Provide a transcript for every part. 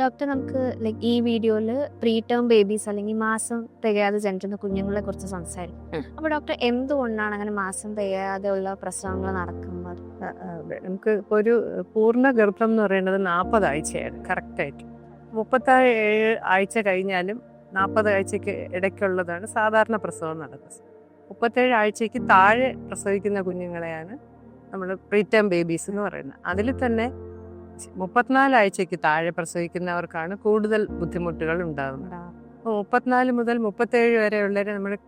Doctor നമുക്ക് like ഈ വീഡിയോയിൽ പ്രീ ടേം ബേബീസ് അല്ലെങ്കിൽ മാസം തികയാതെ ജനിക്കുന്ന കുഞ്ഞുങ്ങളെ കുറിച്ച് സംസാരിക്കും. അപ്പൊ ഡോക്ടർ എന്തുകൊണ്ടാണ് അങ്ങനെ മാസം തികയാതെ ഉള്ള പ്രസവങ്ങൾ നടക്കുന്നത്. നമുക്ക് ഇപ്പൊ ഒരു പൂർണ ഗർഭം എന്ന് പറയുന്നത് നാൽപ്പത് ആഴ്ചയാണ് കറക്റ്റായിട്ട് മുപ്പത്താറ് ഏഴ് ആഴ്ച കഴിഞ്ഞാലും നാൽപ്പത് ആഴ്ചക്ക് ഇടയ്ക്കുള്ളതാണ് സാധാരണ പ്രസവം നടക്കുന്നത്. മുപ്പത്തേഴ് ആഴ്ചയ്ക്ക് താഴെ പ്രസവിക്കുന്ന കുഞ്ഞുങ്ങളെയാണ് നമ്മൾ പ്രീറ്റേം ബേബീസ് എന്ന് പറയുന്നത്. അതിൽ തന്നെ മുപ്പത്തിനാല് ആഴ്ചയ്ക്ക് താഴെ പ്രസവിക്കുന്നവർക്കാണ് കൂടുതൽ ബുദ്ധിമുട്ടുകൾ ഉണ്ടാകുന്നത് അപ്പോൾ മുപ്പത്തിനാല് മുതൽ മുപ്പത്തേഴ് വരെയുള്ളവരെ നമ്മൾ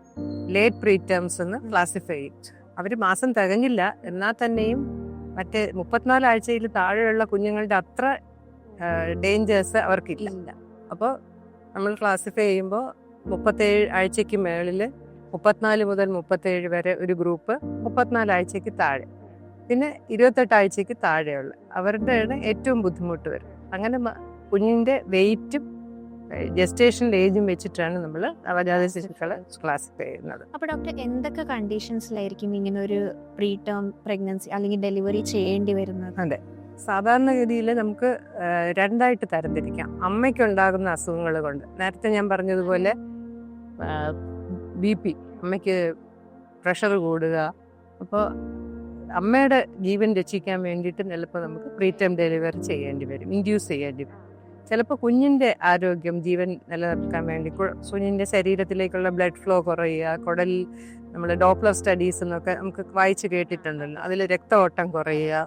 ലേറ്റ് പ്രീറ്റേംസ് എന്ന് ക്ലാസിഫൈ ചെയ്യും. അവർ മാസം തികഞ്ഞില്ല. എന്നാൽ തന്നെയും മറ്റേ മുപ്പത്തിനാല് ആഴ്ചയിൽ താഴെയുള്ള കുഞ്ഞുങ്ങളുടെ അത്ര ഡേഞ്ചേഴ്സ് അവർക്കില്ല. അപ്പോൾ നമ്മൾ ക്ലാസിഫൈ ചെയ്യുമ്പോൾ മുപ്പത്തേഴ് ആഴ്ചയ്ക്ക് മേളിൽ മുപ്പത്തിനാല് മുതൽ മുപ്പത്തേഴ് വരെ ഒരു ഗ്രൂപ്പ് മുപ്പത്തിനാല് ആഴ്ചയ്ക്ക് താഴെ. പിന്നെ ഇരുപത്തെട്ട് ആഴ്ചയ്ക്ക് താഴെയുള്ള അവരുടെയാണ് ഏറ്റവും ബുദ്ധിമുട്ട് വരും. അങ്ങനെ കുഞ്ഞിന്റെ വെയിറ്റും ജസ്റ്റേഷൻ ഏജും വെച്ചിട്ടാണ് നമ്മൾ നവജാത ശിശുക്കളെ ക്ലാസിഫൈ ചെയ്യുന്നത്. അപ്പോൾ ഡോക്ടർ എന്തൊക്കെ കണ്ടീഷൻസിലായിരിക്കും ഇങ്ങനെ ഒരു പ്രീ ടേം പ്രഗ്നൻസി അല്ലെങ്കിൽ ഡെലിവറി ചെയ്യേണ്ടി വരുന്നത്? അതെ. സാധാരണഗതിയിൽ നമുക്ക് രണ്ടായിട്ട് തരംതിരിക്കാം. അമ്മയ്ക്കുണ്ടാകുന്ന അസുഖങ്ങൾ കൊണ്ട്. നേരത്തെ ഞാൻ പറഞ്ഞതുപോലെ ബി പി അമ്മയ്ക്ക് പ്രഷർ കൂടുക. അപ്പോൾ അമ്മയുടെ ജീവൻ രക്ഷിക്കാൻ വേണ്ടിയിട്ട് ചിലപ്പോൾ നമുക്ക് പ്രീറ്റം ഡെലിവറി ചെയ്യേണ്ടി വരും ഇൻഡ്യൂസ് ചെയ്യേണ്ടി വരും. ചിലപ്പോൾ കുഞ്ഞിന്റെ ആരോഗ്യം ജീവൻ നിലനിർത്താൻ വേണ്ടി കുഞ്ഞിന്റെ ശരീരത്തിലേക്കുള്ള ബ്ലഡ് ഫ്ലോ കുറയുക കുടലിൽ നമ്മൾ ഡോപ്ലർ സ്റ്റഡീസ് എന്നൊക്കെ നമുക്ക് വായിച്ച് കേട്ടിട്ടുണ്ടല്ലോ അതിൽ രക്തഓട്ടം കുറയുക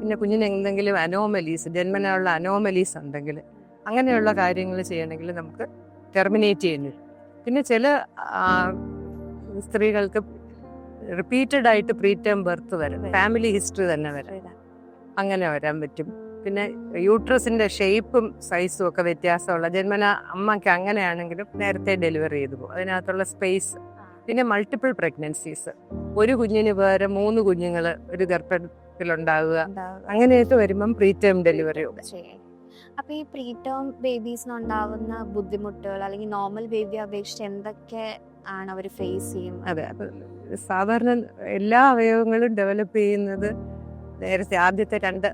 പിന്നെ കുഞ്ഞിന് എന്തെങ്കിലും അനോമലീസ് ജന്മനായുള്ള അനോമലീസ് ഉണ്ടെങ്കിൽ അങ്ങനെയുള്ള കാര്യങ്ങൾ ചെയ്യണമെങ്കിൽ നമുക്ക് ടെർമിനേറ്റ് ചെയ്യുന്നു പിന്നെ ചില സ്ത്രീകൾക്ക് റിപ്പീറ്റഡ് ആയിട്ട് പ്രീ ടേം ബർത്ത് വരും. ഫാമിലി ഹിസ്റ്ററി തന്നെ വരാം. അങ്ങനെ വരാൻ പറ്റും. പിന്നെ യൂട്രസിന്റെ ഷേപ്പും സൈസും ഒക്കെ വ്യത്യാസമുള്ള ജന്മന അമ്മയ്ക്ക് അങ്ങനെയാണെങ്കിലും നേരത്തെ ഡെലിവറി ചെയ്തു പോകും. അതിനകത്തുള്ള സ്പേസ് പിന്നെ മൾട്ടിപ്പിൾ പ്രഗ്നൻസീസ് ഒരു കുഞ്ഞിന് വേറെ മൂന്ന് കുഞ്ഞുങ്ങൾ ഒരു ഗർഭത്തിലുണ്ടാവുക. അങ്ങനെയൊക്കെ വരുമ്പം പ്രീ ടേം ഡെലിവറി അപ്പൊ ഈ പ്രീ ടേം ബേബീസിന് ഉണ്ടാവുന്ന ബുദ്ധിമുട്ടുകൾ അല്ലെങ്കിൽ നോർമൽ ബേബി അപേക്ഷിച്ച് എന്തൊക്കെ ആണ് അവർ ഫേസ് ചെയ്യുന്നത്? അതെ അത് സാധാരണ എല്ലാ അവയവങ്ങളും ഡെവലപ്പ് ചെയ്യുന്നത് നേരത്തെ ആദ്യത്തെ രണ്ട്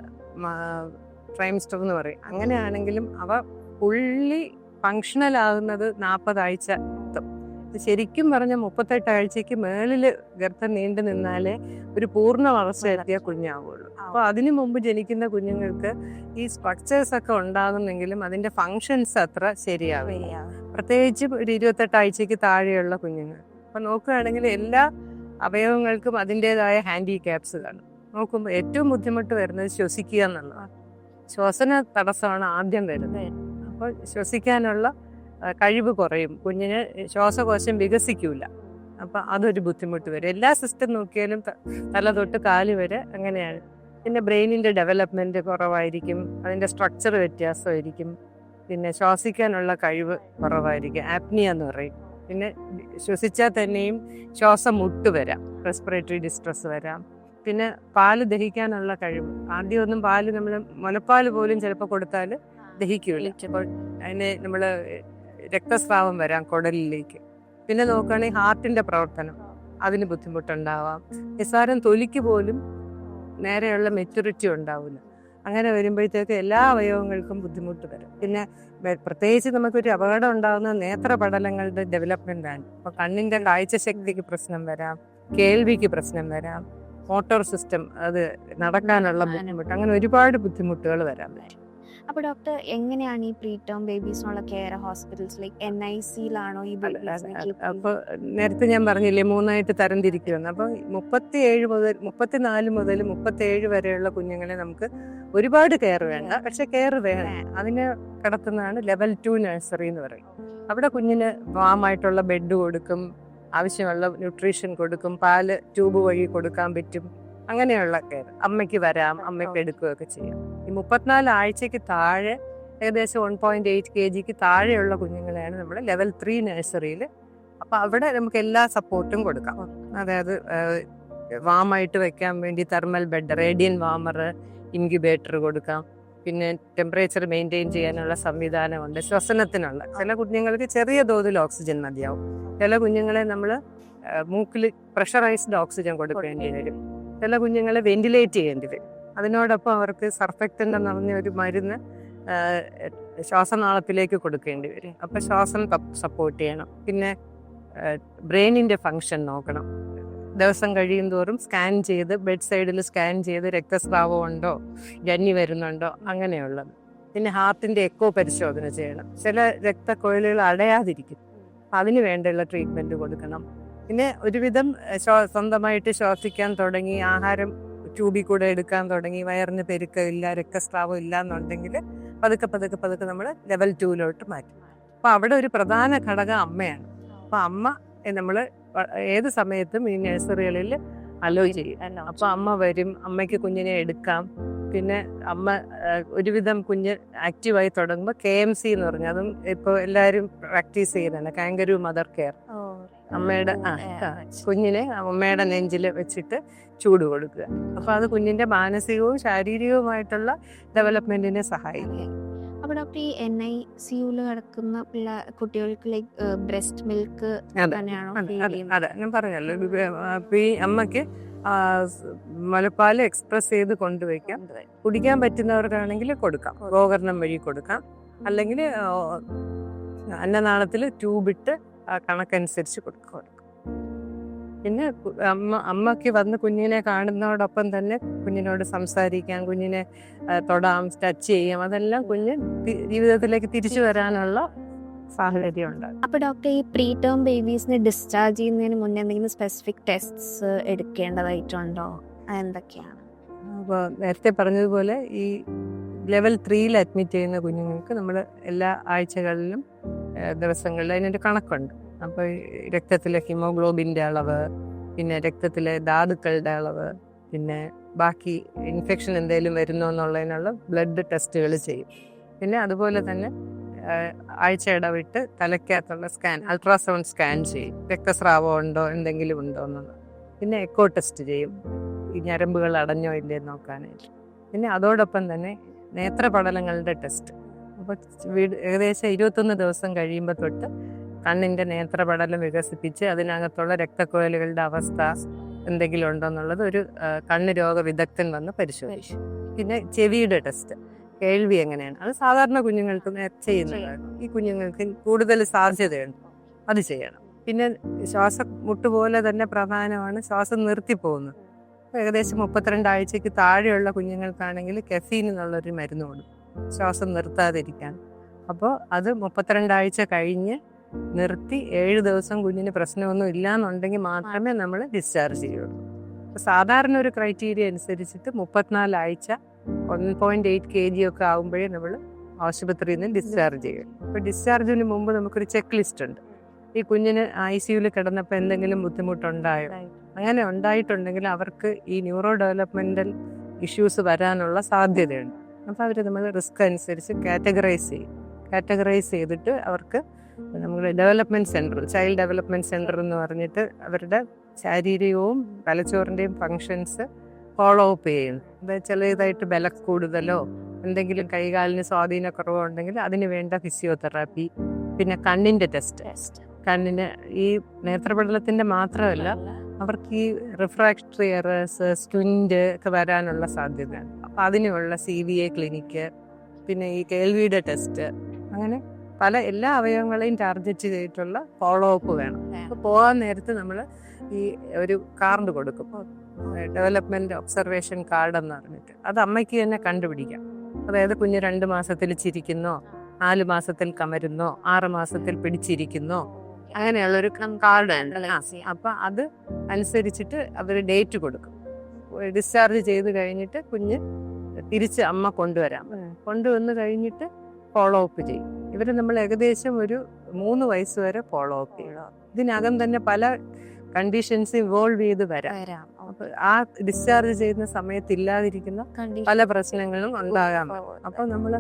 ട്രൈംസ്റ്റർ എന്ന് പറയും. അങ്ങനെയാണെങ്കിലും അവ ഫുള്ളി ഫങ്ഷണൽ ആകുന്നത് നാൽപ്പതാഴ്ച ശരിക്കും പറഞ്ഞ മുപ്പത്തെട്ട് ആഴ്ചയ്ക്ക് മേളിൽ ഗർഭം നീണ്ടു നിന്നാലേ ഒരു പൂർണ വളർച്ച എത്തിയ കുഞ്ഞാവുള്ളൂ. അപ്പോൾ അതിനു മുമ്പ് ജനിക്കുന്ന കുഞ്ഞുങ്ങൾക്ക് ഈ സ്ട്രക്ചേഴ്സ് ഒക്കെ ഉണ്ടാകുന്നെങ്കിലും അതിന്റെ ഫങ്ഷൻസ് അത്ര ശരിയാവില്ല. പ്രത്യേകിച്ച് ഒരു ഇരുപത്തെട്ട് ആഴ്ചയ്ക്ക് താഴെയുള്ള കുഞ്ഞുങ്ങൾ. അപ്പൊ നോക്കുകയാണെങ്കിൽ എല്ലാ അവയവങ്ങൾക്കും അതിന്റെതായ ഹാൻഡിക്യാപ്സ് കാണും. നോക്കുമ്പോൾ ഏറ്റവും ബുദ്ധിമുട്ട് വരുന്നത് ശ്വസിക്കുക എന്നുള്ളതാണ്. ശ്വസന തടസ്സമാണ് ആദ്യം വരുന്നത്. അപ്പോൾ ശ്വസിക്കാനുള്ള കഴിവ് കുറയും. കുഞ്ഞിന് ശ്വാസകോശം വികസിക്കൂല. അപ്പം അതൊരു ബുദ്ധിമുട്ട് വരും. എല്ലാ സിസ്റ്റം നോക്കിയാലും തല തൊട്ട് കാൽ വരെ അങ്ങനെയാണ്. പിന്നെ ബ്രെയിനിന്റെ ഡെവലപ്മെന്റ് കുറവായിരിക്കും. അതിന്റെ സ്ട്രക്ചർ വ്യത്യാസമായിരിക്കും. പിന്നെ ശ്വാസിക്കാനുള്ള കഴിവ് കുറവായിരിക്കും. ആപ്നിയ എന്ന് പറയും. പിന്നെ ശ്വസിച്ചാൽ തന്നെയും ശ്വാസം മുട്ട് വരാം റെസ്പിറേറ്ററി ഡിസ്ട്രസ് വരാം. പിന്നെ പാൽ ദഹിക്കാനുള്ള കഴിവ്. ആദ്യമൊന്നും പാൽ നമ്മൾ മുലപ്പാൽ പോലും ചിലപ്പോൾ കൊടുത്താൽ ദഹിക്കില്ല അപ്പോൾ അതിന് നമ്മൾ രക്തസ്രാവം വരാം കുടലിലേക്ക്. പിന്നെ നോക്കുകയാണെങ്കിൽ ഹാർട്ടിന്റെ പ്രവർത്തനം. അതിന് ബുദ്ധിമുട്ടുണ്ടാവാം. നിസ്സാരം തൊലിക്ക് പോലും നേരെയുള്ള മെച്യൂരിറ്റി ഉണ്ടാവില്ല അങ്ങനെ വരുമ്പോഴത്തേക്ക് എല്ലാ അവയവങ്ങൾക്കും ബുദ്ധിമുട്ട് വരും. പിന്നെ പ്രത്യേകിച്ച് നമുക്കൊരു അപകടം ഉണ്ടാകുന്ന നേത്രപടലങ്ങളുടെ ഡെവലപ്മെന്റ് ആണ്. ഇപ്പൊ കണ്ണിന്റെ കാഴ്ചശക്തിക്ക് പ്രശ്നം വരാം കേൾവിക്ക് പ്രശ്നം വരാം മോട്ടോർ സിസ്റ്റം അത് നടക്കാനുള്ള ബുദ്ധിമുട്ട് അങ്ങനെ ഒരുപാട് ബുദ്ധിമുട്ടുകൾ വരാം അപ്പൊ ഡോക്ടർ എങ്ങനെയാണ് ഈ preterm ബേബീസിനുള്ള care hospitals? Like N I സിയിലാണോ ഈ ബേബീസിനെ അപ്പൊ നേരത്തെ ഞാൻ പറഞ്ഞില്ലേ മൂന്നായിട്ട് തരംതിരിക്കുമെന്ന്. അപ്പൊ മുപ്പത്തി ഏഴ് മുതൽ മുപ്പത്തിനാല് മുതൽ മുപ്പത്തി ഏഴ് വരെയുള്ള കുഞ്ഞുങ്ങളെ നമുക്ക് ഒരുപാട് കെയർ വേണ്ട. പക്ഷെ കെയർ വേണം. അതിന് കിടത്തുന്നതാണ് ലെവൽ ടു നഴ്സറി എന്ന് പറയും അവിടെ കുഞ്ഞിന് വാമായിട്ടുള്ള ബെഡ് കൊടുക്കും ആവശ്യമുള്ള ന്യൂട്രീഷൻ കൊടുക്കും പാൽ ട്യൂബ് വഴി കൊടുക്കാൻ പറ്റും. അങ്ങനെയുള്ള കെയർ അമ്മയ്ക്ക് വരാം അമ്മയ്ക്ക് എടുക്കുകയൊക്കെ ചെയ്യാം. ഈ മുപ്പത്തിനാല് ആഴ്ചയ്ക്ക് താഴെ ഏകദേശം വൺ പോയിന്റ് എയ്റ്റ് കെ ജിക്ക് താഴെയുള്ള കുഞ്ഞുങ്ങളെയാണ് നമ്മൾ ലെവൽ ത്രീ നഴ്സറിയിൽ അപ്പൊ അവിടെ നമുക്ക് എല്ലാ സപ്പോർട്ടും കൊടുക്കാം. അതായത് വാമായിട്ട് വെക്കാൻ വേണ്ടി thermal bed radiant warmer incubator കൊടുക്കാം. പിന്നെ ടെമ്പറേച്ചർ മെയിന്റെയിൻ ചെയ്യാനുള്ള സംവിധാനമുണ്ട് ശ്വസനത്തിനുള്ള. ചില കുഞ്ഞുങ്ങൾക്ക് ചെറിയ തോതിൽ ഓക്സിജൻ മതിയാവും. ചില കുഞ്ഞുങ്ങളെ നമ്മൾ മൂക്കിൽ പ്രഷറൈസ്ഡ് ഓക്സിജൻ കൊടുക്കേണ്ടി വരും. ചില കുഞ്ഞുങ്ങളെ വെന്റിലേറ്റ് ചെയ്യേണ്ടി വരും അതിനോടൊപ്പം അവർക്ക് സർഫക്റ്റന്റ് എന്ന് പറഞ്ഞ ഒരു മരുന്ന് ശ്വാസനാളത്തിലേക്ക് കൊടുക്കേണ്ടി വരും. അപ്പം ശ്വാസം സപ്പോർട്ട് ചെയ്യണം. പിന്നെ ബ്രെയിനിന്റെ ഫങ്ഷൻ നോക്കണം. ദിവസം കഴിയും തോറും സ്കാൻ ചെയ്ത് ബെഡ് സൈഡിൽ സ്കാൻ ചെയ്ത് രക്തസ്രാവം ഉണ്ടോ ജന്നി വരുന്നുണ്ടോ അങ്ങനെയുള്ളത്. പിന്നെ ഹാർട്ടിന്റെ എക്കോ പരിശോധന ചെയ്യണം. ചില രക്തക്കൊഴലുകൾ അടയാതിരിക്കും. അതിന് വേണ്ടിയുള്ള ട്രീറ്റ്മെന്റ് കൊടുക്കണം. പിന്നെ ഒരുവിധം സ്വന്തമായിട്ട് ശ്വാസിക്കാൻ തുടങ്ങി ആഹാരം ട്യൂബിൽ കൂടെ എടുക്കാൻ തുടങ്ങി വയറിന് പെരുക്കില്ല രക്തസ്രാവം ഇല്ല എന്നുണ്ടെങ്കിൽ പതുക്കെ പതുക്കെ പതുക്കെ നമ്മൾ ലെവൽ ടൂവിലോട്ട് മാറ്റും. അപ്പോൾ അവിടെ ഒരു പ്രധാന ഘടകം അമ്മയാണ്. അപ്പോൾ അമ്മ നമ്മൾ ഏത് സമയത്തും ഈ നഴ്സറികളിൽ അലോ ചെയ്യും. അപ്പോൾ അമ്മ വരും അമ്മയ്ക്ക് കുഞ്ഞിനെ എടുക്കാം. പിന്നെ അമ്മ ഒരുവിധം കുഞ്ഞ് ആക്റ്റീവായി തുടങ്ങുമ്പോൾ കെ എം സി എന്ന് പറഞ്ഞു. അതും ഇപ്പോൾ എല്ലാവരും പ്രാക്ടീസ് ചെയ്യുന്നതാണ് കാങ്കരു മദർ കെയർ. അമ്മയുടെ ആ കുഞ്ഞിനെ അമ്മയുടെ നെഞ്ചിൽ വെച്ചിട്ട് ചൂട് കൊടുക്കുക. അപ്പൊ അത് കുഞ്ഞിന്റെ മാനസികവും ശാരീരികവുമായിട്ടുള്ള ഡെവലപ്മെന്റിനെ സഹായിക്കും. അപ്പൊ ഡോക്ടർ ഈ എൻ ഐ സിയുൽ കിടക്കുന്ന പിള്ള കുട്ടികൾക്ക് ലൈക്ക് ബ്രസ്റ്റ് മിൽക്ക് അതെ തന്നെയാണോ അതെ അതെ ഞാൻ പറഞ്ഞല്ലോ അമ്മയ്ക്ക് സ് എക്സ്പ്രസ് ചെയ്ത് കൊണ്ടുവയ്ക്കാം. കുടിക്കാൻ പറ്റുന്നവർക്കാണെങ്കിൽ കൊടുക്കാം. ഗോകർണം വഴി കൊടുക്കാം. അല്ലെങ്കിൽ അന്നനാളത്തിൽ ട്യൂബിട്ട് ആ കണക്കനുസരിച്ച് കൊടുക്കുക പിന്നെ അമ്മ അമ്മയ്ക്ക് വന്ന് കുഞ്ഞിനെ കാണുന്നതോടൊപ്പം തന്നെ കുഞ്ഞിനോട് സംസാരിക്കാം കുഞ്ഞിനെ തൊടാം ടച്ച് ചെയ്യാം. അതെല്ലാം കുഞ്ഞ് ജീവിതത്തിലേക്ക് തിരിച്ചു വരാനുള്ള സാഹചര്യം ഉണ്ടാകും അപ്പൊ ഡോക്ടർ ഈ പ്രീ ടേം ബേബീസിനെ ഡിസ്ചാർജ് ചെയ്യുന്നതിന് മുന്നേ എന്തെങ്കിലും സ്പെസിഫിക് ടെസ്റ്റ്സ് എടുക്കേണ്ടതായിട്ടുണ്ടോ? എന്തൊക്കെയാണ് അപ്പോൾ നേരത്തെ പറഞ്ഞതുപോലെ ഈ ലെവൽ ത്രീയിൽ അഡ്മിറ്റ് ചെയ്യുന്ന കുഞ്ഞുങ്ങൾക്ക് നമ്മൾ എല്ലാ ആഴ്ചകളിലും ഏഹ്, ദിവസങ്ങളിലും അതിനൊരു കണക്കുണ്ട്. അപ്പോൾ രക്തത്തിലെ ഹിമോഗ്ലോബിന്റെ അളവ് പിന്നെ രക്തത്തിലെ ധാതുക്കളുടെ അളവ് പിന്നെ ബാക്കി ഇൻഫെക്ഷൻ എന്തെങ്കിലും വരുന്നോ എന്നുള്ളതിനുള്ള ബ്ലഡ് ടെസ്റ്റുകൾ ചെയ്യും. പിന്നെ അതുപോലെ തന്നെ ആഴ്ച ഇടവിട്ട് തലയ്ക്കകത്തുള്ള സ്കാൻ അൾട്രാസൗണ്ട് സ്കാൻ ചെയ്യും. രക്തസ്രാവം ഉണ്ടോ എന്തെങ്കിലും ഉണ്ടോ എന്നുള്ളത്. പിന്നെ എക്കോ ടെസ്റ്റ് ചെയ്യും. ഈ ഞരമ്പുകൾ അടഞ്ഞോ ഇല്ലേ നോക്കാനായിട്ട്. പിന്നെ അതോടൊപ്പം തന്നെ നേത്രപടലങ്ങളുടെ ടെസ്റ്റ്. അപ്പോൾ വീട് ഏകദേശം ഇരുപത്തൊന്ന് ദിവസം കഴിയുമ്പോൾ തൊട്ട് കണ്ണിന്റെ നേത്രപടലം വികസിപ്പിച്ച് അതിനകത്തുള്ള രക്തക്കുഴലുകളുടെ അവസ്ഥ എന്തെങ്കിലും ഉണ്ടോ എന്നുള്ളത് ഒരു കണ്ണ് രോഗ വിദഗ്ധൻ വന്ന് പരിശോധിച്ചു. പിന്നെ ചെവിയുടെ ടെസ്റ്റ് കേൾവി എങ്ങനെയാണ്? അത് സാധാരണ കുഞ്ഞുങ്ങൾക്ക് ചെയ്യുന്നതാണ്. ഈ കുഞ്ഞുങ്ങൾക്ക് കൂടുതൽ സാധ്യതയുണ്ട്. അത് ചെയ്യണം. പിന്നെ ശ്വാസം മുട്ടുപോലെ തന്നെ പ്രധാനമാണ് ശ്വാസം നിർത്തി പോകുന്നത്. ഏകദേശം മുപ്പത്തിരണ്ട് ആഴ്ചയ്ക്ക് താഴെയുള്ള കുഞ്ഞുങ്ങൾക്കാണെങ്കിൽ കെഫീൻ എന്നുള്ളൊരു മരുന്ന് കൊടുക്കും. ശ്വാസം നിർത്താതിരിക്കാൻ. അപ്പോൾ അത് മുപ്പത്തിരണ്ടാഴ്ച കഴിഞ്ഞ് നിർത്തി ഏഴ് ദിവസം കുഞ്ഞിന് പ്രശ്നമൊന്നും ഇല്ല എന്നുണ്ടെങ്കിൽ മാത്രമേ നമ്മൾ ഡിസ്ചാർജ് ചെയ്യുള്ളൂ. അപ്പോൾ സാധാരണ ഒരു ക്രൈറ്റീരിയ അനുസരിച്ചിട്ട് മുപ്പത്തിനാല് ആഴ്ച one point eight K G ഒക്കെ ആകുമ്പോഴേ നമ്മൾ ആശുപത്രിയിൽ നിന്ന് ഡിസ്ചാർജ് ചെയ്യും അപ്പോൾ ഡിസ്ചാർജിന് മുമ്പ് നമുക്കൊരു ചെക്ക് ലിസ്റ്റ് ഉണ്ട്. ഈ കുഞ്ഞിന് ഐ സിയുയിൽ കിടന്നപ്പോൾ എന്തെങ്കിലും ബുദ്ധിമുട്ടുണ്ടായോ? അങ്ങനെ ഉണ്ടായിട്ടുണ്ടെങ്കിൽ അവർക്ക് ഈ ന്യൂറോ ഡെവലപ്മെന്റൽ ഇഷ്യൂസ് വരാനുള്ള സാധ്യതയുണ്ട്. അപ്പോൾ അവർ നമ്മൾ റിസ്ക് അനുസരിച്ച് കാറ്റഗറൈസ് ചെയ്യും. കാറ്റഗറൈസ് ചെയ്തിട്ട് അവർക്ക് നമ്മൾ development centre child development centre എന്ന് പറഞ്ഞിട്ട് അവരുടെ ശാരീരികവും തലച്ചോറിന്റെയും ഫങ്ഷൻസ് ഫോളോ അപ്പ് ചെയ്യുന്നു. അതായത് ചിലതായിട്ട് ബല കൂടുതലോ എന്തെങ്കിലും കൈകാലിന് സ്വാധീനക്കുറവോ ഉണ്ടെങ്കിൽ അതിന് വേണ്ട ഫിസിയോതെറാപ്പി പിന്നെ കണ്ണിന്റെ ടെസ്റ്റ്. ടെസ്റ്റ്. കണ്ണിന് ഈ നേത്രപടലത്തിന്റെ മാത്രമല്ല അവർക്ക് ഈ റിഫ്രാക്ടറി എറേഴ്സ് സ്റ്റുൻഡ് ഒക്കെ വരാനുള്ള സാധ്യതയാണ് അപ്പം അതിനുള്ള സി വി എ ക്ലിനിക്ക് പിന്നെ ഈ കേൾവിയുടെ ടെസ്റ്റ് അങ്ങനെ പല എല്ലാ അവയവങ്ങളെയും ടാർഗറ്റ് ചെയ്തിട്ടുള്ള ഫോളോ അപ്പ് വേണം. അപ്പോൾ പോകാൻ നേരത്ത് നമ്മൾ ഈ ഒരു കാർഡ് കൊടുക്കും. ഡെവലപ്മെന്റ് ഒബ്സർവേഷൻ കാർഡ് എന്ന് പറഞ്ഞിട്ട്. അത് അമ്മയ്ക്ക് തന്നെ കണ്ടുപിടിക്കാം. അതായത് കുഞ്ഞ് രണ്ട് മാസത്തിൽ ചിരിക്കുന്നോ നാല് മാസത്തിൽ കമരുന്നോ ആറ് മാസത്തിൽ പിടിച്ചിരിക്കുന്നോ അങ്ങനെയുള്ളൊരു കാർഡ് ഉണ്ട് അപ്പൊ അത് അനുസരിച്ചിട്ട് അവർ ഡേറ്റ് കൊടുക്കും. ഡിസ്ചാർജ് ചെയ്ത് കഴിഞ്ഞിട്ട് കുഞ്ഞ് തിരിച്ച് അമ്മ കൊണ്ടുവരാം. കൊണ്ടുവന്ന് കഴിഞ്ഞിട്ട് ഫോളോ അപ്പ് ചെയ്യും. ഇവരെ നമ്മൾ ഏകദേശം ഒരു മൂന്ന് വയസ്സ് വരെ ഫോളോ അപ്പ് ചെയ്യണം ഇതിനകം തന്നെ പല കണ്ടീഷൻസ് ഇൻവോൾവ് ചെയ്ത് വരാം. അപ്പൊ ആ ഡിസ്ചാർജ് ചെയ്യുന്ന സമയത്ത് ഇല്ലാതിരിക്കുന്ന പല പ്രശ്നങ്ങളും ഉണ്ടാകാം. അപ്പൊ നമ്മൾ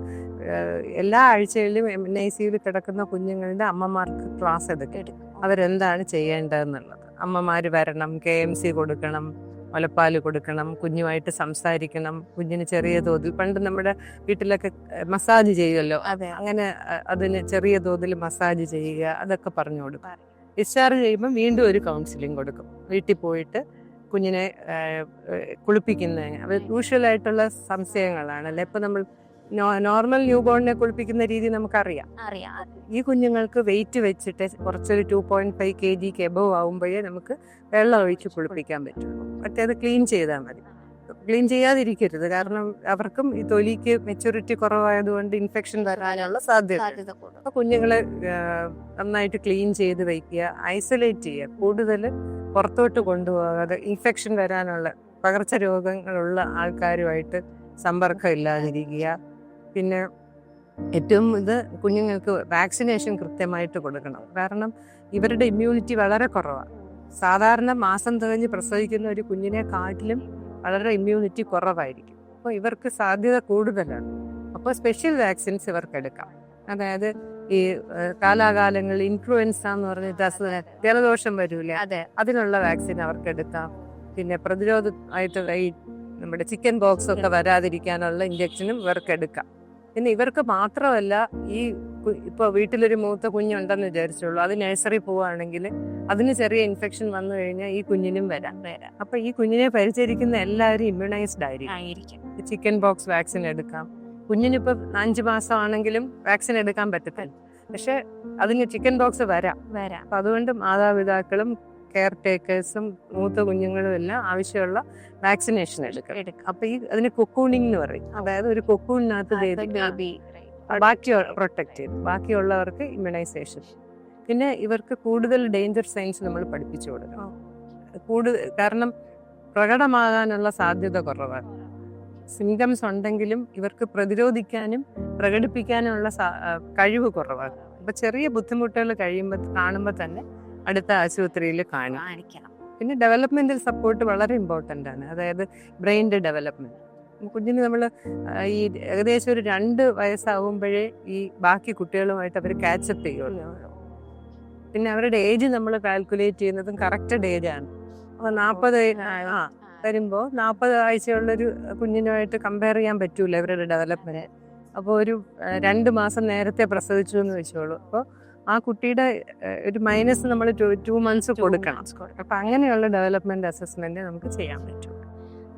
എല്ലാ ആഴ്ചയിലും എം എൻ ഐ സിയിൽ കിടക്കുന്ന കുഞ്ഞുങ്ങളുടെ അമ്മമാർക്ക് ക്ലാസ് എടുക്കും. അവരെന്താണ് ചെയ്യേണ്ടതെന്നുള്ളത്? അമ്മമാര് വരണം കെ എം സി കൊടുക്കണം മുലപ്പാൽ കൊടുക്കണം കുഞ്ഞുമായിട്ട് സംസാരിക്കണം കുഞ്ഞിന് ചെറിയ തോതിൽ പണ്ട് നമ്മുടെ വീട്ടിലൊക്കെ മസാജ് ചെയ്യുമല്ലോ അങ്ങനെ അതിന് ചെറിയ തോതിൽ മസാജ് ചെയ്യുക അതൊക്കെ പറഞ്ഞു കൊടുക്കും. ഡിസ്ചാർജ് ചെയ്യുമ്പോൾ വീണ്ടും ഒരു കൗൺസിലിംഗ് കൊടുക്കും. വീട്ടിൽ പോയിട്ട് കുഞ്ഞിനെ കുളിപ്പിക്കുന്ന യൂഷ്വലായിട്ടുള്ള സംശയങ്ങളാണല്ലേ ഇപ്പം നമ്മൾ നോർമൽ ന്യൂ ബോണിനെ കുളിപ്പിക്കുന്ന രീതി നമുക്കറിയാം. അറിയാം ഈ കുഞ്ഞുങ്ങൾക്ക് വെയിറ്റ് വെച്ചിട്ട് കുറച്ചൊരു ടു പോയിന്റ് ഫൈവ് കെ ജിക്ക് എബവ് ആവുമ്പോഴേ നമുക്ക് വെള്ളം ഒഴിച്ച് കുളിപ്പിക്കാൻ പറ്റുള്ളൂ. മറ്റേത് ക്ലീൻ ചെയ്താൽ മതി. ക്ലീൻ ചെയ്യാതിരിക്കരുത്. കാരണം അവർക്കും ഈ തൊലിക്ക് മെച്ചൂരിറ്റി കുറവായതുകൊണ്ട് ഇൻഫെക്ഷൻ വരാനുള്ള സാധ്യത സാധ്യത അപ്പൊ കുഞ്ഞുങ്ങളെ നന്നായിട്ട് ക്ലീൻ ചെയ്ത് വയ്ക്കുക ഐസൊലേറ്റ് ചെയ്യുക കൂടുതൽ പുറത്തോട്ട് കൊണ്ടുപോകാതെ ഇൻഫെക്ഷൻ വരാനുള്ള പകർച്ച രോഗങ്ങളുള്ള ആൾക്കാരുമായിട്ട് സമ്പർക്കം ഇല്ലാതിരിക്കുക. പിന്നെ ഏറ്റവും ഇത് കുഞ്ഞുങ്ങൾക്ക് വാക്സിനേഷൻ കൃത്യമായിട്ട് കൊടുക്കണം. കാരണം ഇവരുടെ ഇമ്മ്യൂണിറ്റി വളരെ കുറവാണ് സാധാരണ മാസം തികഞ്ഞ് പ്രസവിക്കുന്ന ഒരു കുഞ്ഞിനെ കാട്ടിലും വളരെ ഇമ്മ്യൂണിറ്റി കുറവായിരിക്കും. അപ്പോൾ ഇവർക്ക് സാധ്യത കൂടുതലാണ്. അപ്പോൾ സ്പെഷ്യൽ വാക്സിൻസ് ഇവർക്ക് എടുക്കാം. അതായത് ഈ കാലാകാലങ്ങൾ കാലാകാലങ്ങളിൽ ഇൻഫ്ലുവൻസ എന്ന് പറഞ്ഞിട്ട് അസുഖം ജലദോഷം വരൂലേ അതെ. അതിനുള്ള വാക്സിൻ അവർക്ക് എടുക്കാം. പിന്നെ പ്രതിരോധമായിട്ട് ഈ നമ്മുടെ ചിക്കൻ ബോക്സ് ഒക്കെ വരാതിരിക്കാനുള്ള ഇഞ്ചക്ഷനും ഇവർക്ക് എടുക്കാം. പിന്നെ ഇവർക്ക് മാത്രമല്ല ഈ ഇപ്പൊ വീട്ടിലൊരു മൂത്ത കുഞ്ഞുണ്ടെന്ന് വിചാരിച്ചുള്ളൂ. അത് നഴ്സറി പോവുകയാണെങ്കിൽ അതിന് ചെറിയ ഇൻഫെക്ഷൻ വന്നു കഴിഞ്ഞാൽ ഈ കുഞ്ഞിനും വരാം. വരാം. അപ്പൊ ഈ കുഞ്ഞിനെ പരിചരിക്കുന്ന എല്ലാവരും ഇമ്മ്യൂണൈസ്ഡ് ആയിരിക്കും. ചിക്കൻ ബോക്സ് വാക്സിൻ എടുക്കാം. കുഞ്ഞിനിപ്പോ അഞ്ചു മാസമാണെങ്കിലും വാക്സിൻ എടുക്കാൻ പറ്റത്തില്ല. പക്ഷെ അതിന് ചിക്കൻ ബോക്സ് വരാം. വരാം. അപ്പൊ അതുകൊണ്ട് മാതാപിതാക്കളും കെയർ ടേക്കേഴ്സും മൂത്ത കുഞ്ഞുങ്ങളും എല്ലാം ആവശ്യമുള്ള വാക്സിനേഷൻ എടുക്കും. അപ്പൊ ഈ അതിന് കൊക്കൂണിംഗ് എന്ന് പറയും. അതായത് ഒരു കൊക്കൂണിനകത്ത് ബേബി ബാക്കി പ്രൊട്ടക്ട് ചെയ്ത് ബാക്കിയുള്ളവർക്ക് ഇമ്മ്യൂണൈസേഷൻ പിന്നെ ഇവർക്ക് കൂടുതൽ ഡേഞ്ചർ സയൻസ് നമ്മൾ പഠിപ്പിച്ചു കൊടുക്കണം. കൂടുതൽ കാരണം പ്രകടമാകാനുള്ള സാധ്യത കുറവാണ്. സിംറ്റംസ് ഉണ്ടെങ്കിലും ഇവർക്ക് പ്രതിരോധിക്കാനും പ്രകടിപ്പിക്കാനുമുള്ള കഴിവ് കുറവാണ്. അപ്പൊ ചെറിയ ബുദ്ധിമുട്ടുകൾ കഴിയുമ്പോൾ കാണുമ്പോൾ തന്നെ അടുത്ത ആശുപത്രിയിൽ കാണും. കാണിക്കണം പിന്നെ ഡെവലപ്മെന്റൽ സപ്പോർട്ട് വളരെ ഇമ്പോർട്ടന്റ് ആണ്. അതായത് ബ്രെയിന്റെ ഡെവലപ്മെന്റ് കുഞ്ഞിന് നമ്മൾ ഈ ഏകദേശം ഒരു രണ്ട് വയസ്സാവുമ്പോഴേ ഈ ബാക്കി കുട്ടികളുമായിട്ട് അവർ കാച്ചപ്പ് ചെയ്യുള്ളൂ. പിന്നെ അവരുടെ ഏജ് നമ്മൾ കാൽക്കുലേറ്റ് ചെയ്യുന്നതും കറക്റ്റഡ് ഏജ് ആണ്. അപ്പോൾ നാൽപ്പത് ആ വരുമ്പോൾ നാൽപ്പത് ആഴ്ചയുള്ളൊരു കുഞ്ഞിനുമായിട്ട് കമ്പയർ ചെയ്യാൻ പറ്റൂല ഇവരുടെ ഡെവലപ്മെന്റ് അപ്പോൾ ഒരു രണ്ട് മാസം നേരത്തെ പ്രസവിച്ചു എന്ന് വെച്ചോളൂ. അപ്പോൾ ആ കുട്ടിയുടെ ഒരു മൈനസ് നമ്മൾ ടു മന്ത്സ് കൊടുക്കണം. അപ്പൊ അങ്ങനെയുള്ള ഡെവലപ്മെന്റ് അസസ്മെന്റ് നമുക്ക് ചെയ്യാൻ പറ്റും.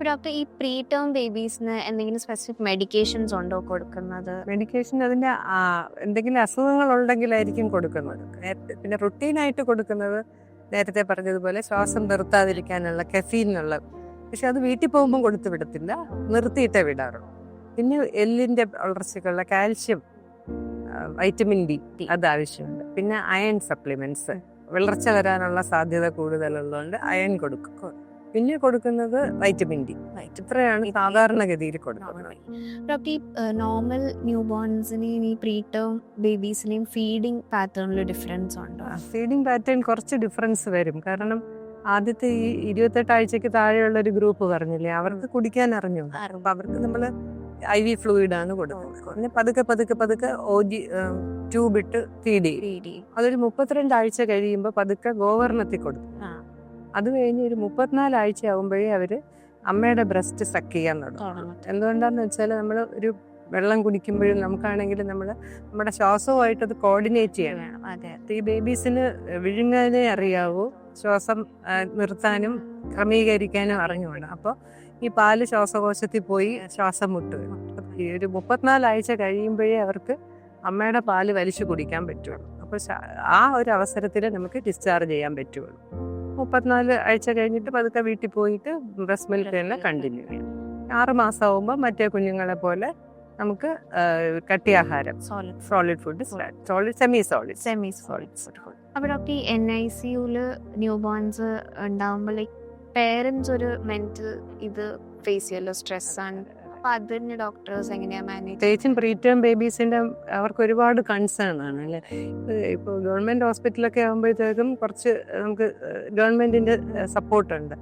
ഡോക്ടർ ഈ പ്രീ ടേം ബേബീസിന് എന്തെങ്കിലും സ്പെസിഫിക് മെഡിക്കേഷൻസ് ഉണ്ടോ കൊടുക്കുന്നത്? മെഡിക്കേഷൻ അതിന്റെ എന്തെങ്കിലും അസുഖങ്ങൾ ഉണ്ടെങ്കിലായിരിക്കും കൊടുക്കുന്നത്. നേരത്തെ പിന്നെ റുട്ടീനായിട്ട് കൊടുക്കുന്നത് നേരത്തെ പറഞ്ഞതുപോലെ ശ്വാസം നിർത്താതിരിക്കാനുള്ള കെഫീനുള്ള പക്ഷെ അത് വീട്ടിൽ പോകുമ്പോൾ കൊടുത്തു വിടത്തില്ല നിർത്തിയിട്ടേ വിടാറുള്ളൂ. പിന്നെ എല്ലിന്റെ വളർച്ചയ്ക്കുള്ള കാൽഷ്യം വൈറ്റമിൻ ഡി അത് ആവശ്യമുണ്ട് പിന്നെ അയൺ സപ്ലിമെന്റ്സ് വിളർച്ച വരാനുള്ള സാധ്യത കൂടുതലുള്ളതുകൊണ്ട് അയൺ കൊടുക്കും. പിന്നെ കൊടുക്കുന്നത് വൈറ്റമിൻ ഡി ഇത്രയാണ് സാധാരണഗതിയിൽ കൊടുക്കുന്നത്. ഡോക്ടർ ഈ നോർമൽ ന്യൂ ബോൺസിനെയും ഈ പ്രീ ടേം ബേബീസിനെയും ഫീഡിംഗ് പാറ്റേണിൽ ഡിഫറൻസ് ഉണ്ടോ? ഫീഡിംഗ് പാറ്റേൺ കുറച്ച് ഡിഫറൻസ് വരും. കാരണം ആദ്യത്തെ ഈ ഇരുപത്തെട്ട് ആഴ്ചക്ക് താഴെയുള്ള ഒരു ഗ്രൂപ്പ് പറഞ്ഞില്ലേ അവർക്ക് കുടിക്കാൻ അറിഞ്ഞു. അപ്പൊ അവർക്ക് നമ്മൾ ഐ വി ഫ്ലൂയിഡ് ആണ് കൊടുക്കുന്നത്. പിന്നെ പതുക്കെ പതുക്കെ പതുക്കെ ഓജി ട്യൂബ് ഇട്ട് ഫീഡ് ചെയ്യും. അതൊരു മുപ്പത്തിരണ്ട് ആഴ്ച കഴിയുമ്പോൾ പതുക്കെ ഗോവർണത്തിൽ കൊടുക്കും. അത് കഴിഞ്ഞ് ഒരു മുപ്പത്തിനാല് ആഴ്ച ആകുമ്പോഴേ അവർ അമ്മയുടെ ബ്രസ്റ്റ് സക്ക് ചെയ്യാൻ തുടങ്ങും. എന്തുകൊണ്ടാന്ന് വെച്ചാൽ നമ്മൾ ഒരു വെള്ളം കുടിക്കുമ്പോഴും നമുക്കാണെങ്കിൽ നമ്മൾ നമ്മുടെ ശ്വാസവുമായിട്ട് അത് കോർഡിനേറ്റ് ചെയ്യണം. ഈ ബേബീസിന് വിഴുങ്ങാനേ അറിയാവൂ. ശ്വാസം നിർത്താനും ക്രമീകരിക്കാനും അറിഞ്ഞുവേണം അപ്പോൾ ഈ പാൽ ശ്വാസകോശത്തിൽ പോയി ശ്വാസം മുട്ട്. ഈ ഒരു മുപ്പത്തിനാലാഴ്ച കഴിയുമ്പോഴേ അവർക്ക് അമ്മയുടെ പാൽ വലിച്ചു കുടിക്കാൻ പറ്റുള്ളൂ. അപ്പോൾ ആ ഒരു അവസരത്തിൽ നമുക്ക് ഡിസ്ചാർജ് ചെയ്യാൻ പറ്റുള്ളൂ. മുപ്പത്തിനാല് ആഴ്ച കഴിഞ്ഞിട്ട് പതുക്കെ വീട്ടിൽ പോയിട്ട് ബ്രസ്റ്റ് മിൽക്ക് തന്നെ കണ്ടിന്യൂ ചെയ്യാം. ആറ് മാസമാകുമ്പോൾ മറ്റേ കുഞ്ഞുങ്ങളെ പോലെ നമുക്ക് കട്ടിയാഹാരം solid food solid semi solid semi solid food അവിടെ ഡോക്ടർ ഈ എൻ ഐ സിയുൽ ന്യൂ ബോൺസ് ഉണ്ടാവുമ്പോൾ ലൈക്ക് പേരൻസ് ഒരു മെന്റൽ ഇത് ഫേസ് ചെയ്യല്ലോ സ്ട്രെസ് ആണ്. അപ്പൊ അതിന് ഡോക്ടേഴ്സ് എങ്ങനെയാ മാനേജ് പ്രത്യേകിച്ചും പ്രീറ്റേം ബേബീസിന്റെ അവർക്ക് ഒരുപാട് കൺസേൺ ആണ് അല്ലെ? ഇപ്പോൾ ഗവൺമെന്റ് ഹോസ്പിറ്റലൊക്കെ ആകുമ്പോഴത്തേക്കും കുറച്ച് നമുക്ക് ഗവൺമെന്റിന്റെ സപ്പോർട്ട് ഉണ്ട്.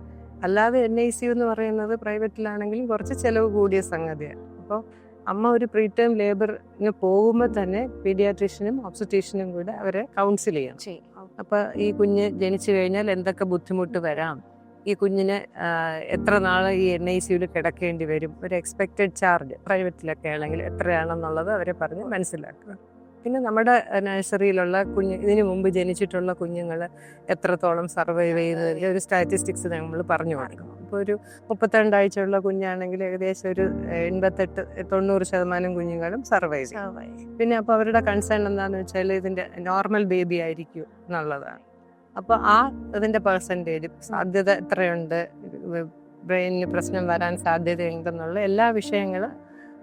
അല്ലാതെ എൻ ഐ സി എന്ന് പറയുന്നത് പ്രൈവറ്റിലാണെങ്കിലും കുറച്ച് ചിലവ് കൂടിയ സംഗതിയാണ്. അപ്പോൾ അമ്മ ഒരു പ്രീ ടേം ലേബറിന് പോകുമ്പോൾ തന്നെ പീഡിയാട്രീഷ്യനും ഒബ്സറ്റീഷ്യനും കൂടെ അവരെ കൗൺസിൽ ചെയ്യണം. അപ്പോൾ അപ്പൊ ഈ കുഞ്ഞ് ജനിച്ചു കഴിഞ്ഞാൽ എന്തൊക്കെ ബുദ്ധിമുട്ട് വരാം? ഈ കുഞ്ഞിന് എത്ര നാൾ ഈ എൻ ഐ സിയിൽ കിടക്കേണ്ടി വരും? ഒരു എക്സ്പെക്റ്റഡ് ചാർജ് പ്രൈവറ്റിലൊക്കെ ആണെങ്കിൽ എത്രയാണെന്നുള്ളത് അവരെ പറഞ്ഞ് മനസ്സിലാക്കുക. പിന്നെ നമ്മുടെ നഴ്സറിയിലുള്ള കുഞ്ഞ് ഇതിനു മുമ്പ് ജനിച്ചിട്ടുള്ള കുഞ്ഞുങ്ങൾ എത്രത്തോളം സർവൈവ് ചെയ്യുന്നതിന്റെ ഒരു സ്റ്റാറ്റിസ്റ്റിക്സ് നമ്മൾ പറഞ്ഞു കൊടുക്കും ഇപ്പോൾ ഒരു മുപ്പത്തിരണ്ടാഴ്ചയുള്ള കുഞ്ഞാണെങ്കിൽ ഏകദേശം ഒരു എൺപത്തെട്ട് തൊണ്ണൂറ് ശതമാനം കുഞ്ഞുങ്ങളും സർവൈവ് ചെയ്യും. പിന്നെ അപ്പോൾ അവരുടെ കൺസേൺ എന്താണെന്ന് വെച്ചാൽ ഇതിന്റെ നോർമൽ ബേബി ആയിരിക്കും എന്നുള്ളതാണ്. അപ്പോൾ ആ ഇതിന്റെ പെർസെന്റേജ് സാധ്യത എത്രയുണ്ട്? ബ്രെയിനിന് പ്രശ്നം വരാൻ സാധ്യതയുണ്ടെന്നുള്ള എല്ലാ വിഷയങ്ങളും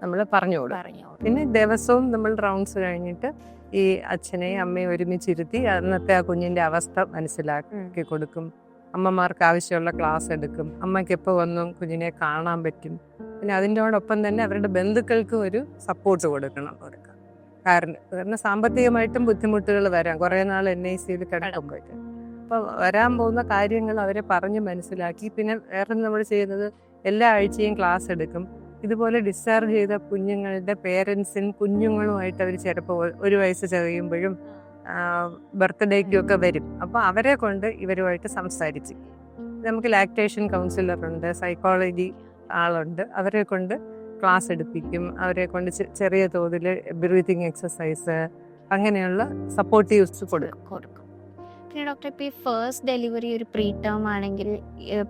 നമ്മൾ പറഞ്ഞു കൊടുക്കും. പിന്നെ ദിവസവും നമ്മൾ റൗണ്ട്സ് കഴിഞ്ഞിട്ട് ഈ അച്ഛനെയും അമ്മയും ഒരുമിച്ചിരുത്തി അന്നത്തെ ആ കുഞ്ഞിന്റെ അവസ്ഥ മനസ്സിലാക്കി കൊടുക്കും. അമ്മമാർക്ക് ആവശ്യമുള്ള ക്ലാസ് എടുക്കും. അമ്മയ്ക്ക് എപ്പോൾ വന്നും കുഞ്ഞിനെ കാണാൻ പറ്റും. പിന്നെ അതിന്റെയോടൊപ്പം തന്നെ അവരുടെ ബന്ധുക്കൾക്ക് ഒരു സപ്പോർട്ട് കൊടുക്കണം കൊടുക്കാം കാരണം കാരണം സാമ്പത്തികമായിട്ടും ബുദ്ധിമുട്ടുകൾ വരാം. കുറേ നാൾ എൻ ഐ സിയിൽ കിടക്കുമ്പോഴേക്കും അപ്പോൾ വരാൻ പോകുന്ന കാര്യങ്ങൾ അവരെ പറഞ്ഞ് മനസ്സിലാക്കി. പിന്നെ വേറെ നമ്മൾ ചെയ്യുന്നത് എല്ലാ ആഴ്ചയും ക്ലാസ് എടുക്കും. ഇതുപോലെ ഡിസ്ചാർജ് ചെയ്ത കുഞ്ഞുങ്ങളുടെ പേരൻസിനും കുഞ്ഞുങ്ങളുമായിട്ട് അവർ ചിലപ്പോൾ ഒരു വയസ്സ് ചെറിയുമ്പോഴും ബർത്ത്ഡേക്കും ഒക്കെ വരും. അപ്പോൾ അവരെ കൊണ്ട് ഇവരുമായിട്ട് സംസാരിച്ച്. നമുക്ക് ലാക്ടേഷൻ കൗൺസിലർ ഉണ്ട് സൈക്കോളജി ആളുണ്ട്. അവരെ കൊണ്ട് ക്ലാസ് എടുപ്പിക്കും. അവരെ കൊണ്ട് ചെറിയ തോതിൽ ബ്രീതിങ് എക്സസൈസ് അങ്ങനെയുള്ള സപ്പോർട്ടീവ്സ് കൊടുക്കും. കൊടുക്കും. പിന്നെ ഡോക്ടർ. ഇപ്പോൾ ഈ ഫസ്റ്റ് ഡെലിവറി ഒരു പ്രീ ടേം ആണെങ്കിൽ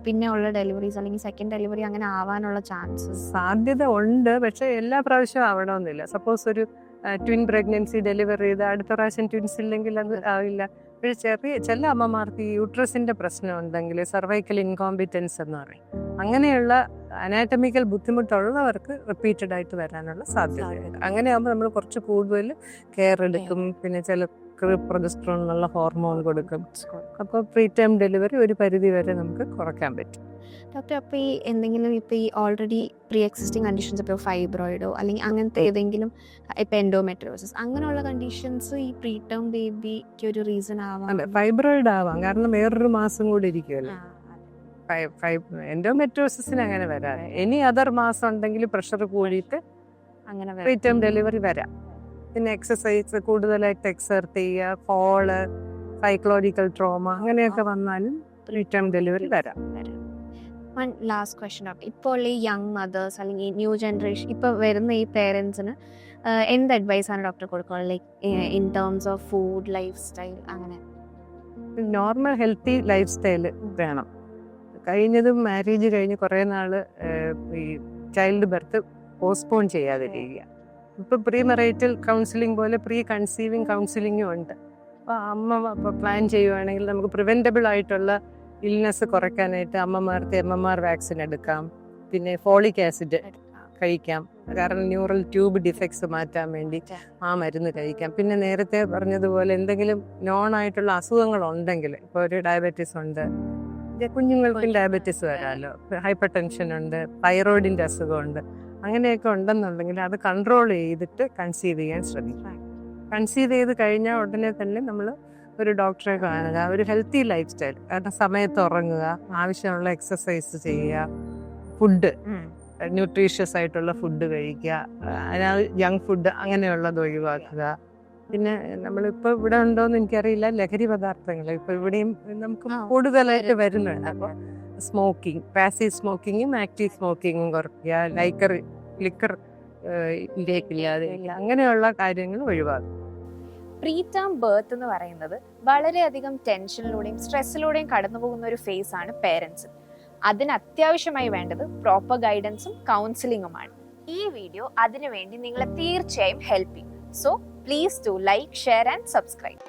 പിന്നെ ഉള്ള ഡെലിവറീസ് അല്ലെങ്കിൽ സെക്കൻഡ് ഡെലിവറി അങ്ങനെ ആവാനുള്ള ചാൻസസ്? സാധ്യത ഉണ്ട്. പക്ഷേ എല്ലാ പ്രാവശ്യവും ആവണമെന്നില്ല. സപ്പോസ് ഒരു ട്വിൻ പ്രഗ്നൻസി ഡെലിവറി ചെയ്ത് അടുത്ത പ്രാവശ്യം ട്വിൻസ് ഇല്ലെങ്കിൽ അത് ആവില്ല. പക്ഷേ ചെറിയ ചില അമ്മമാർക്ക് ഈ യൂട്രസിന്റെ പ്രശ്നം ഉണ്ടെങ്കിൽ സർവൈക്കൽ ഇൻകോമ്പിറ്റൻസ് എന്ന് പറയും. അങ്ങനെയുള്ള അനാറ്റമിക്കൽ ബുദ്ധിമുട്ടുള്ളവർക്ക് റിപ്പീറ്റഡ് ആയിട്ട് വരാനുള്ള സാധ്യതയുണ്ട്. അങ്ങനെയാകുമ്പോൾ നമ്മൾ കുറച്ച് കൂടുതൽ കെയർ എടുക്കും. പിന്നെ ചില പ്രൊജസ്ട്രോൺ എന്നുള്ള ഹോർമോൺ കൊടുക്കും. അപ്പോൾ പ്രീ ടൈം ഡെലിവറി ഒരു പരിധി വരെ നമുക്ക് കുറയ്ക്കാൻ പറ്റും. ഡോക്ടർ അപ്പോൾ ഈ എന്തെങ്കിലും ഇപ്പോൾ ഈ ഓൾറെഡി പ്രീ എക്സിസ്റ്റിംഗ് കണ്ടീഷൻസ് ഇപ്പോൾ ഫൈബ്രോയിഡോ അല്ലെങ്കിൽ അങ്ങനത്തെ ഏതെങ്കിലും ഇപ്പോൾ എൻഡോമെട്രോസിസ് അങ്ങനെയുള്ള കണ്ടീഷൻസ് ഈ പ്രീ ടേം ബേബിക്ക് ഒരു റീസൺ ആവാം ഫൈബ്രോയിഡ് ആവാം. കാരണം വേറൊരു മാസം കൂടി ഇരിക്കുമല്ലോ എൻഡോമെട്രോസിന് അങ്ങനെ വരാം ഇനി അതർ മാസം ഉണ്ടെങ്കിൽ പ്രഷർ കൂടിയിട്ട് അങ്ങനെ പ്രീ ടേം ഡെലിവറി വരാം. പിന്നെ എക്സസൈസ് കൂടുതലായിട്ട് എക്സർട്ട് ചെയ്യുക ഫോൾ സൈക്കോളജിക്കൽ ട്രോമ അങ്ങനെയൊക്കെ വന്നാലും പ്രീറ്റേം ഡെലിവറി വരാം. വൺ ലാസ്റ്റ് ക്വസ്റ്റ്യൻ ഡോക്ടർ ഇപ്പോൾ ഈ യങ് മദേഴ്സ് അല്ലെങ്കിൽ ന്യൂ ജനറേഷൻ ഇപ്പോൾ വരുന്ന ഈ പേരൻസിന് എന്ത് അഡ്വൈസ് ആണ് ഡോക്ടർ കൊടുക്കുക like in terms of food lifestyle അങ്ങനെ. നോർമൽ ഹെൽത്തി ലൈഫ് സ്റ്റൈൽ വേണം. കഴിഞ്ഞതും മാരേജ് കഴിഞ്ഞ് കുറേ നാൾ ഈ ചൈൽഡ് ബർത്ത് പോസ്റ്റ്പോൺ ചെയ്യാതിരിക്കുക. ഇപ്പൊ പ്രീ മെറൈറ്റൽ കൗൺസിലിംഗ് പോലെ പ്രീ കൺസീവിങ് കൗൺസിലിംഗും ഉണ്ട്. അപ്പോൾ അമ്മ പ്ലാൻ ചെയ്യുവാണെങ്കിൽ നമുക്ക് പ്രിവെന്റബിൾ ആയിട്ടുള്ള ഇൽനെസ് കുറയ്ക്കാനായിട്ട് അമ്മമാർക്ക് എം എം ആർ വാക്സിൻ എടുക്കാം. പിന്നെ ഫോളിക് ആസിഡ് കഴിക്കാം. കാരണം ന്യൂറൽ ട്യൂബ് ഡിഫക്ട്സ് മാറ്റാൻ വേണ്ടി ആ മരുന്ന് കഴിക്കാം. പിന്നെ നേരത്തെ പറഞ്ഞതുപോലെ എന്തെങ്കിലും നോൺ ആയിട്ടുള്ള അസുഖങ്ങൾ ഉണ്ടെങ്കിൽ ഇപ്പോൾ ഒരു ഡയബറ്റീസ് ഉണ്ട്. കുഞ്ഞുങ്ങൾക്കും ഡയബറ്റീസ് വരാമല്ലോ ഹൈപ്പർ ടെൻഷൻ ഉണ്ട്. തൈറോയിഡിന്റെ അസുഖമുണ്ട് അങ്ങനെയൊക്കെ ഉണ്ടെന്നുണ്ടെങ്കിൽ അത് കൺട്രോൾ ചെയ്തിട്ട് കൺസീവ് ചെയ്യാൻ ശ്രമിക്കാം. കൺസീവ് ചെയ്ത് കഴിഞ്ഞാൽ ഉടനെ തന്നെ നമ്മൾ ഒരു ഡോക്ടറെ കാണുക ഒരു ഹെൽത്തി ലൈഫ് സ്റ്റൈൽ കാരണം സമയത്ത് ഉറങ്ങുക ആവശ്യമുള്ള എക്സസൈസ് ചെയ്യുക ഫുഡ് ന്യൂട്രീഷ്യസ് ആയിട്ടുള്ള ഫുഡ് കഴിക്കുക അതിനകത്ത് ജങ്ക് ഫുഡ് അങ്ങനെയുള്ളത് ഒഴിവാക്കുക. പിന്നെ നമ്മളിപ്പോൾ ഇവിടെ ഉണ്ടോയെന്ന് എനിക്കറിയില്ല ലഹരി പദാർത്ഥങ്ങൾ. ഇപ്പോൾ ഇവിടെയും നമുക്ക് കൂടുതലായിട്ട് വരും. വരുന്നുണ്ട്. അപ്പോൾ സ്മോക്കിംഗ് പാസീവ് സ്മോക്കിങ്ങും ആക്റ്റീവ് സ്മോക്കിങ്ങും കുറയ്ക്കുക. ലൈക്കർ ലിക്കർ ഇല്ലാതെ അങ്ങനെയുള്ള കാര്യങ്ങൾ ഒഴിവാക്കും പ്രീ ടേം ബർത്ത് എന്ന് പറയുന്നത് വളരെയധികം ടെൻഷനിലൂടെയും സ്ട്രെസ്സിലൂടെയും കടന്നു പോകുന്ന ഒരു ഫേസ് ആണ് പേരൻസ് അതിന് അത്യാവശ്യമായി വേണ്ടത് പ്രോപ്പർ ഗൈഡൻസും കൗൺസിലിങ്ങുമാണ് ഈ വീഡിയോ അതിനുവേണ്ടി നിങ്ങളെ തീർച്ചയായും ഹെൽപ്പ് ചെയ്യും. So please to like share and subscribe